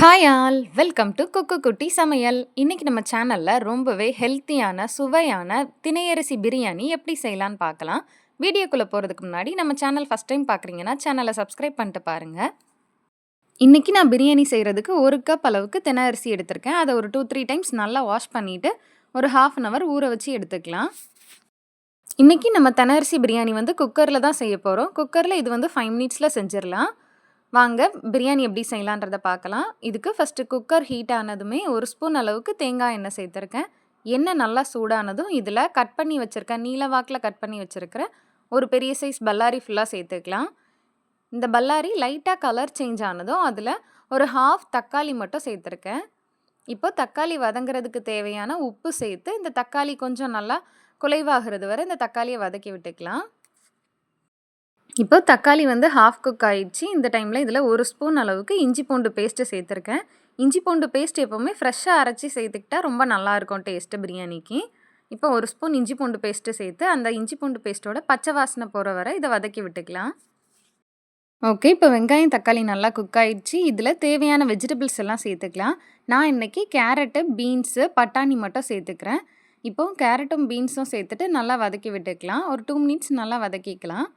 Hi all welcome to cook குட்டி சமையல் இன்றைக்கி நம்ம சேனலில் ரொம்பவே ஹெல்த்தியான சுவையான திணையரிசி பிரியாணி எப்படி செய்யலான்னு பார்க்கலாம். வீடியோக்குள்ளே போகிறதுக்கு முன்னாடி நம்ம சேனல் ஃபஸ்ட் டைம் பார்க்குறீங்கன்னா சேனலை சப்ஸ்கிரைப் பண்ணிட்டு பாருங்கள் இன்றைக்கி நான் பிரியாணி செய்கிறதுக்கு ஒரு கப் அளவுக்கு தினை அரிசி எடுத்திருக்கேன். அதை ஒரு டூ த்ரீ டைம்ஸ் நல்லா வாஷ் பண்ணிவிட்டு ஒரு ஹாஃப் அன் ஹவர் ஊற வச்சு எடுத்துக்கலாம். இன்றைக்கி நம்ம தென அரிசி பிரியாணி வந்து குக்கரில் தான் செய்ய போகிறோம் குக்கரில் இது வந்து ஃபைவ் மினிட்ஸில் செஞ்சிடலாம். வாங்க பிரியாணி எப்படி செய்யலான்றத பார்க்கலாம். இதுக்கு ஃபஸ்ட்டு குக்கர் ஹீட் ஆனதுமே ஒரு ஸ்பூன் அளவுக்கு தேங்காய் எண்ணெய் சேர்த்துருக்கேன். எண்ணெய் நல்லா சூடானதும் இதில் கட் பண்ணி வச்சுருக்கேன் நீல வாக்கில் கட் பண்ணி வச்சுருக்கிற ஒரு பெரிய சைஸ் பல்லாரி ஃபுல்லாக சேர்த்துக்கலாம். இந்த பல்லாரி லைட்டாக கலர் சேஞ்ச் ஆனதும் அதில் ஒரு ஹாஃப் தக்காளி மட்டும் சேர்த்துருக்கேன். இப்போ தக்காளி வதங்குறதுக்கு தேவையான உப்பு சேர்த்து இந்த தக்காளி கொஞ்சம் நல்லா குலைவாகிறது வரை இந்த தக்காளியை வதக்கி விட்டுக்கலாம். இப்போ தக்காளி வந்து ஹாஃப் குக் ஆயிடுச்சு. இந்த டைமில் இதில் ஒரு ஸ்பூன் அளவுக்கு இஞ்சி பூண்டு பேஸ்ட்டு சேர்த்துருக்கேன். இஞ்சி பூண்டு பேஸ்ட் எப்போவுமே ஃப்ரெஷ்ஷாக அரைச்சி சேர்த்துக்கிட்டா ரொம்ப நல்லாயிருக்கும் டேஸ்ட்டு பிரியாணிக்கு. இப்போ ஒரு ஸ்பூன் இஞ்சி பூண்டு பேஸ்ட்டு சேர்த்து அந்த இஞ்சி பூண்டு பேஸ்ட்டோட பச்சை வாசனை போகிற வரை இதை வதக்கி விட்டுக்கலாம். ஓகே இப்போ வெங்காயம் தக்காளி நல்லா குக் ஆயிடுச்சு. இதில் தேவையான வெஜிடபிள்ஸ் எல்லாம் சேர்த்துக்கலாம். நான் இன்றைக்கி கேரட்டு பீன்ஸு பட்டாணி மட்டும் சேர்த்துக்கிறேன். இப்போது கேரட்டும் பீன்ஸும் சேர்த்துட்டு நல்லா வதக்கி விட்டுக்கலாம். ஒரு டூ மினிட்ஸ் நல்லா வதக்கிக்கலாம்.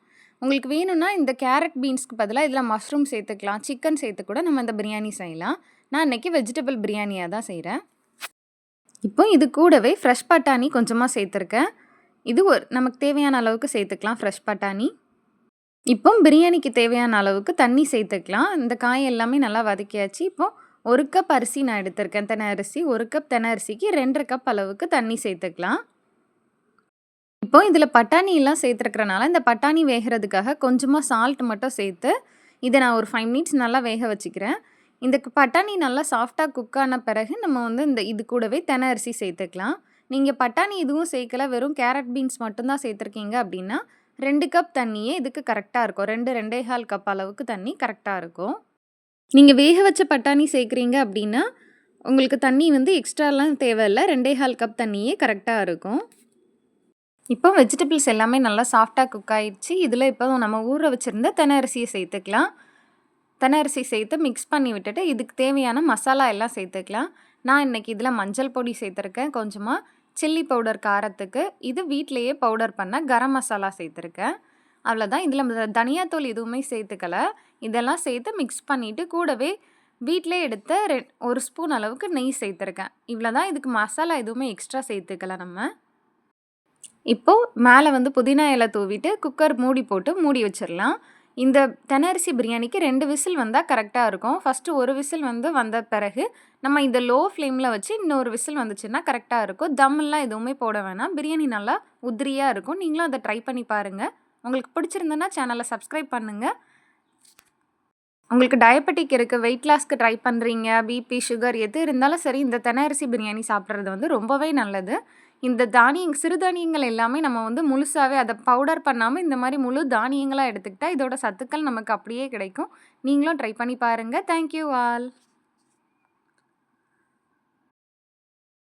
உங்களுக்கு வேணும்னா இந்த கேரட் பீன்ஸ்க்கு பதிலாக இதில் மஷ்ரூம் சேர்த்துக்கலாம். சிக்கன் சேர்த்து கூட நம்ம இந்த பிரியாணி செய்யலாம். நான் இன்றைக்கி வெஜிடபிள் பிரியாணியாக தான் செய்கிறேன் இப்போ இது கூடவே ஃப்ரெஷ் பட்டாணி கொஞ்சமாக சேர்த்துருக்கேன். இது ஒரு நமக்கு தேவையான அளவுக்கு சேர்த்துக்கலாம் ஃப்ரெஷ் பட்டாணி. இப்போ பிரியாணிக்கு தேவையான அளவுக்கு தண்ணி சேர்த்துக்கலாம். இந்த காய் எல்லாமே நல்லா வதக்கியாச்சு. இப்போ ஒரு கப் அரிசி நான் எடுத்திருக்கேன். தென அரிசி. ஒரு கப் தென அரிசிக்கு ரெண்டரை கப் அளவுக்கு தண்ணி சேர்த்துக்கலாம். இப்போ இதில் பட்டாணியெல்லாம் சேர்த்துருக்கறனால இந்த பட்டாணி வேகிறதுக்காக கொஞ்சமாக சால்ட் மட்டும் சேர்த்து இதை நான் ஒரு ஃபைவ் மினிட்ஸ் நல்லா வேக வச்சுக்கிறேன். இந்த பட்டாணி நல்லா சாஃப்டாக குக் ஆன பிறகு நம்ம வந்து இந்த இது கூடவே தென அரிசி சேர்த்துக்கலாம். நீங்கள் பட்டாணி இதுவும் சேர்க்கல வெறும் கேரட் பீன்ஸ் மட்டும்தான் சேர்த்துருக்கீங்க அப்படின்னா ரெண்டு கப் தண்ணியே இதுக்கு கரெக்டாக இருக்கும். ரெண்டு ரெண்டே கால் கப் அளவுக்கு தண்ணி கரெக்டாக இருக்கும். நீங்கள் வேக வச்ச பட்டாணி சேர்க்குறீங்க அப்படின்னா உங்களுக்கு தண்ணி வந்து எக்ஸ்ட்ராலாம் தேவையில்லை. ரெண்டே கால் கப் தண்ணியே கரெக்டாக இருக்கும். இப்போ வெஜிடபிள்ஸ் எல்லாமே நல்லா சாஃப்டாக குக் ஆகிடுச்சு இதில் இப்போ நம்ம ஊற வச்சுருந்த தென அரிசியை சேர்த்துக்கலாம். தென அரிசி சேர்த்து மிக்ஸ் பண்ணி விட்டுட்டு இதுக்கு தேவையான மசாலா எல்லாம் சேர்த்துக்கலாம். நான் இன்றைக்கி இதில் மஞ்சள் பொடி சேர்த்துருக்கேன். கொஞ்சமாக சில்லி பவுடர் காரத்துக்கு இது வீட்டிலையே பவுடர் பண்ண கரம் மசாலா சேர்த்துருக்கேன். அவ்வளோதான் இதில் தனியாத்தூள் எதுவுமே சேர்த்துக்கலை. இதெல்லாம் சேர்த்து மிக்ஸ் பண்ணிவிட்டு கூடவே வீட்டிலே எடுத்த ரெ ஒரு ஸ்பூன் அளவுக்கு நெய் சேர்த்துருக்கேன். இவ்வளோ தான் இதுக்கு மசாலா எதுவுமே எக்ஸ்ட்ரா சேர்த்துக்கல நம்ம. இப்போது மேலே வந்து புதினா இலை தூவிட்டு குக்கர் மூடி போட்டு மூடி வச்சிடலாம். இந்த தெனரிசி பிரியாணிக்கு ரெண்டு விசில் வந்தால் கரெக்டாக இருக்கும். ஃபஸ்ட்டு ஒரு விசில் வந்து வந்த பிறகு நம்ம இந்த லோ ஃப்ளேமில் வச்சு இன்னொரு விசில் வந்துச்சுன்னா கரெக்டாக இருக்கும். தம்மெல்லாம் எதுவுமே போட வேணாம். பிரியாணி நல்லா உதிரியாக இருக்கும். நீங்களும் அதை ட்ரை பண்ணி பாருங்கள் உங்களுக்கு பிடிச்சிருந்ததுன்னா சேனலை சப்ஸ்கிரைப் பண்ணுங்கள் உங்களுக்கு டயபெட்டிக் இருக்குது வெயிட் லாஸ்க்கு ட்ரை பண்ணுறீங்க பிபி சுகர் எது இருந்தாலும் சரி இந்த தெனரிசி பிரியாணி சாப்பிட்றது வந்து ரொம்பவே நல்லது. இந்த தானியங் சிறுதானியங்கள் எல்லாமே நம்ம வந்து முழுசாகவே அதை பவுடர் பண்ணாமல் இந்த மாதிரி முழு தானியங்களாக எடுத்துக்கிட்டால் இதோட சத்துக்கள் நமக்கு அப்படியே கிடைக்கும். நீங்களும் ட்ரை பண்ணி பாருங்கள் தேங்க்யூ ஆல்